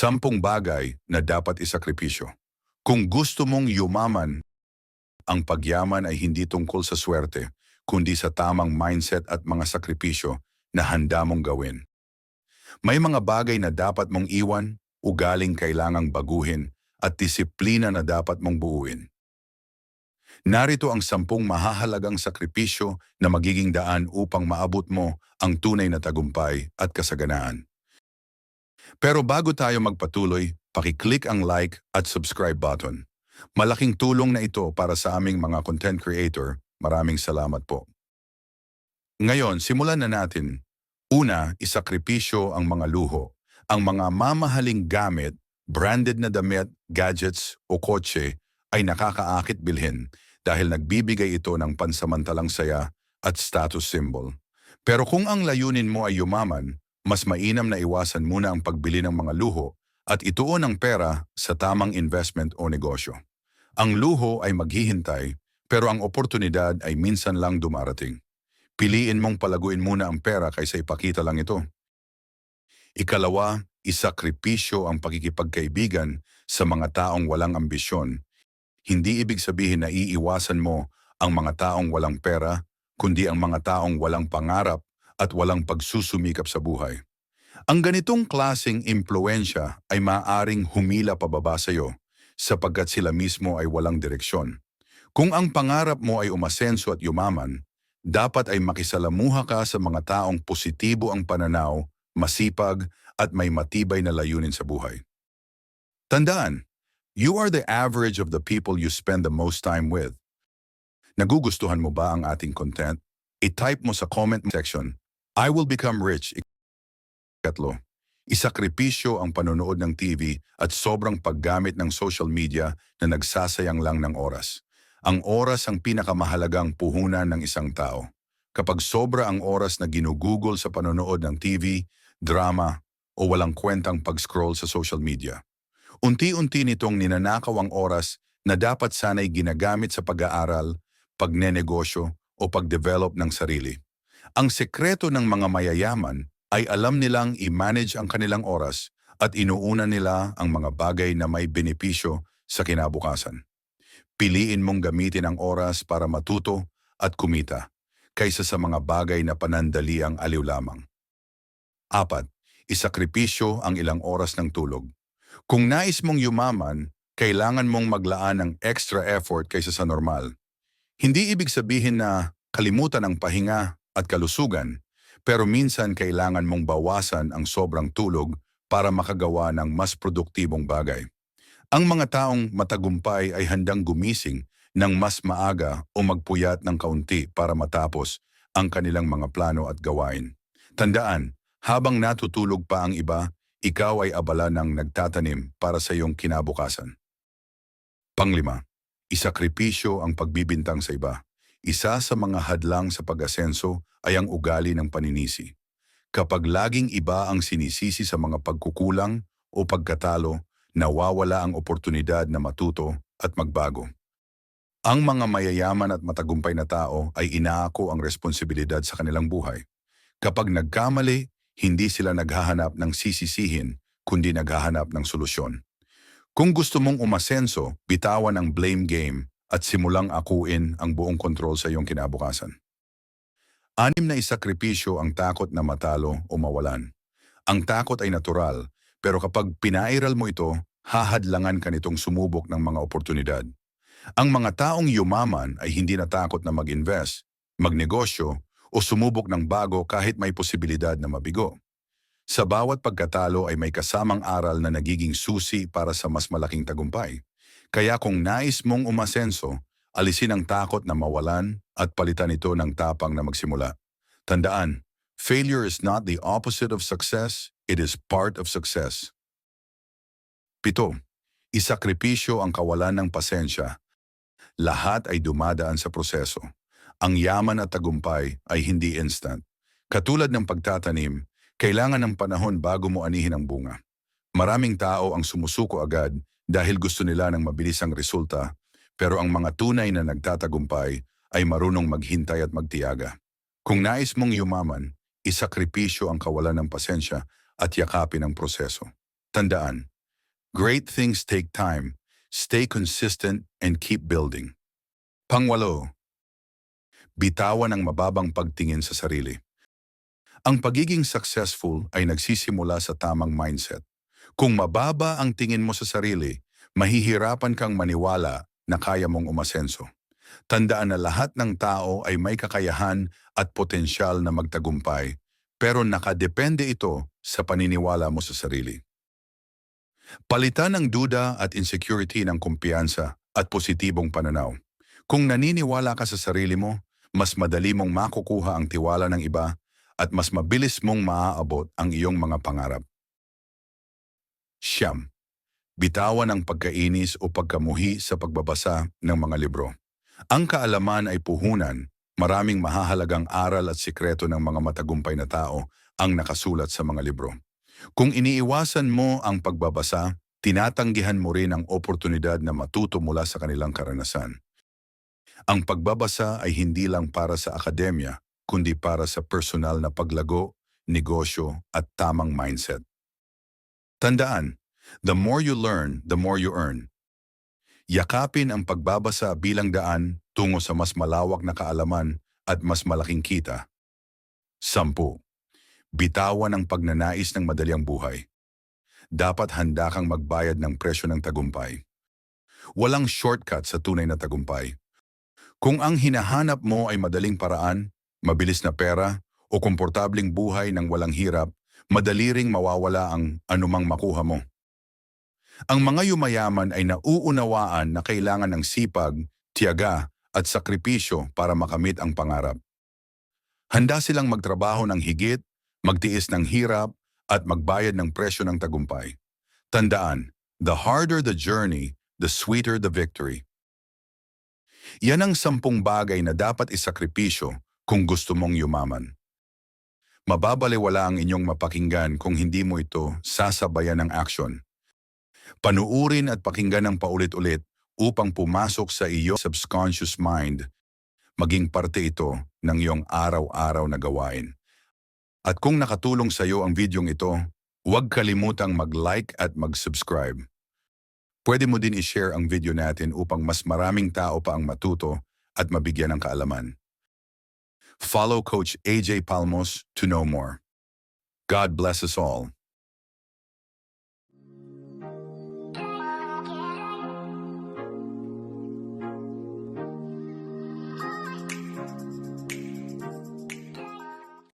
Sampung bagay na dapat isakripisyo. Kung gusto mong yumaman, ang pagyaman ay hindi tungkol sa swerte, kundi sa tamang mindset at mga sakripisyo na handa mong gawin. May mga bagay na dapat mong iwan, ugaling kailangang baguhin, at disiplina na dapat mong buuin. Narito ang sampung mahahalagang sakripisyo na magiging daan upang maabot mo ang tunay na tagumpay at kasaganaan. Pero bago tayo magpatuloy, pakiclick ang like at subscribe button. Malaking tulong na ito para sa aming mga content creator. Maraming salamat po. Ngayon, simulan na natin. Una, isakripisyo ang mga luho. Ang mga mamahaling gamit, branded na damit, gadgets o kotse ay nakakaakit bilhin dahil nagbibigay ito ng pansamantalang saya at status symbol. Pero kung ang layunin mo ay yumaman, mas mainam na iwasan muna ang pagbili ng mga luho at ituon ang pera sa tamang investment o negosyo. Ang luho ay maghihintay, pero ang oportunidad ay minsan lang dumarating. Piliin mong palaguin muna ang pera kaysa ipakita lang ito. Ikalawa, isakripisyo ang pakikipagkaibigan sa mga taong walang ambisyon. Hindi ibig sabihin na iiwasan mo ang mga taong walang pera, kundi ang mga taong walang pangarap at walang pagsusumikap sa buhay. Ang ganitong klasing impluensya ay maaring humila pababa sa iyo sapagkat sila mismo ay walang direksyon. Kung ang pangarap mo ay umasenso at yumaman, dapat ay makisalamuha ka sa mga taong positibo ang pananaw, masipag at may matibay na layunin sa buhay. Tandaan, you are the average of the people you spend the most time with. Nagugustuhan mo ba ang ating content? I-type mo sa comment section, I will become rich. Ikatlo, isakripisyo ang panonood ng TV at sobrang paggamit ng social media na nagsasayang lang ng oras. Ang oras ang pinakamahalagang puhunan ng isang tao. Kapag sobra ang oras na ginugugol sa panonood ng TV, drama, o walang kwentang pag-scroll sa social media. Unti-unti nitong ninanakaw ang oras na dapat sana'y ginagamit sa pag-aaral, pagnenegosyo, o pag-develop ng sarili. Ang sekreto ng mga mayayaman ay alam nilang i-manage ang kanilang oras at inuuna nila ang mga bagay na may benepisyo sa kinabukasan. Piliin mong gamitin ang oras para matuto at kumita kaysa sa mga bagay na panandali ang aliw lamang. Apat, isakripisyo ang ilang oras ng tulog. Kung nais mong yumaman, kailangan mong maglaan ng extra effort kaysa sa normal. Hindi ibig sabihin na kalimutan ang pahinga at kalusugan, pero minsan kailangan mong bawasan ang sobrang tulog para makagawa ng mas produktibong bagay. Ang mga taong matagumpay ay handang gumising ng mas maaga o magpuyat ng kaunti para matapos ang kanilang mga plano at gawain. Tandaan, habang natutulog pa ang iba, ikaw ay abala ng nagtatanim para sa iyong kinabukasan. Panglima, isakripisyo ang pagbibintang sa iba. Isa sa mga hadlang sa pag-asenso ay ang ugali ng paninisi. Kapag laging iba ang sinisisi sa mga pagkukulang o pagkatalo, nawawala ang oportunidad na matuto at magbago. Ang mga mayayaman at matagumpay na tao ay inaako ang responsibilidad sa kanilang buhay. Kapag nagkamali, hindi sila naghahanap ng sisisihin, kundi naghahanap ng solusyon. Kung gusto mong umasenso, bitawan ang blame game at simulang akuin ang buong kontrol sa iyong kinabukasan. Anim na isakripisyo ang takot na matalo o mawalan. Ang takot ay natural, pero kapag pinairal mo ito, hahadlangan ka nitong sumubok ng mga oportunidad. Ang mga taong yumaman ay hindi natakot na mag-invest, magnegosyo, o sumubok ng bago kahit may posibilidad na mabigo. Sa bawat pagkatalo ay may kasamang aral na nagiging susi para sa mas malaking tagumpay. Kaya kung nais mong umasenso, alisin ang takot na mawalan at palitan ito ng tapang na magsimula. Tandaan, failure is not the opposite of success, it is part of success. Pito, isakripisyo ang kawalan ng pasensya. Lahat ay dumadaan sa proseso. Ang yaman at tagumpay ay hindi instant. Katulad ng pagtatanim, kailangan ng panahon bago mo anihin ang bunga. Maraming tao ang sumusuko agad dahil gusto nila ng mabilisang resulta, pero ang mga tunay na nagtatagumpay ay marunong maghintay at magtiyaga. Kung nais mong yumaman, isakripisyo ang kawalan ng pasensya at yakapin ang proseso. Tandaan, great things take time. Stay consistent and keep building. Pangwalo, bitawan ang mababang pagtingin sa sarili. Ang pagiging successful ay nagsisimula sa tamang mindset. Kung mababa ang tingin mo sa sarili, mahihirapan kang maniwala na kaya mong umasenso. Tandaan na lahat ng tao ay may kakayahan at potensyal na magtagumpay, pero nakadepende ito sa paniniwala mo sa sarili. Palitan ang duda at insecurity ng kumpiyansa at positibong pananaw. Kung naniniwala ka sa sarili mo, mas madali mong makukuha ang tiwala ng iba at mas mabilis mong maaabot ang iyong mga pangarap. Siyam. Bitawan ang pagkainis o pagkamuhi sa pagbabasa ng mga libro. Ang kaalaman ay puhunan, maraming mahahalagang aral at sikreto ng mga matagumpay na tao ang nakasulat sa mga libro. Kung iniiwasan mo ang pagbabasa, tinatanggihan mo rin ang oportunidad na matuto mula sa kanilang karanasan. Ang pagbabasa ay hindi lang para sa akademya, kundi para sa personal na paglago, negosyo at tamang mindset. Tandaan, the more you learn, the more you earn. Yakapin ang pagbabasa bilang daan tungo sa mas malawak na kaalaman at mas malaking kita. Sampu. Bitawan ang pagnanais ng madalyang buhay. Dapat handa kang magbayad ng presyo ng tagumpay. Walang shortcut sa tunay na tagumpay. Kung ang hinahanap mo ay madaling paraan, mabilis na pera, o komportabling buhay ng walang hirap, madali ring mawawala ang anumang makuha mo. Ang mga yumayaman ay nauunawaan na kailangan ng sipag, tiyaga at sakripisyo para makamit ang pangarap. Handa silang magtrabaho ng higit, magtiis ng hirap at magbayad ng presyo ng tagumpay. Tandaan, the harder the journey, the sweeter the victory. Yan ang sampung bagay na dapat isakripisyo kung gusto mong yumaman. Mababaliwala ang inyong mapakinggan kung hindi mo ito sasabayan ng aksyon. Panuurin at pakinggan ng paulit-ulit upang pumasok sa iyo subconscious mind, maging parte ito ng iyong araw-araw na gawain. At kung nakatulong sa iyo ang videong ito, huwag kalimutang mag-like at mag-subscribe. Pwede mo din i-share ang video natin upang mas maraming tao pa ang matuto at mabigyan ng kaalaman. Follow Coach AJ Palmos to know more. God bless us all.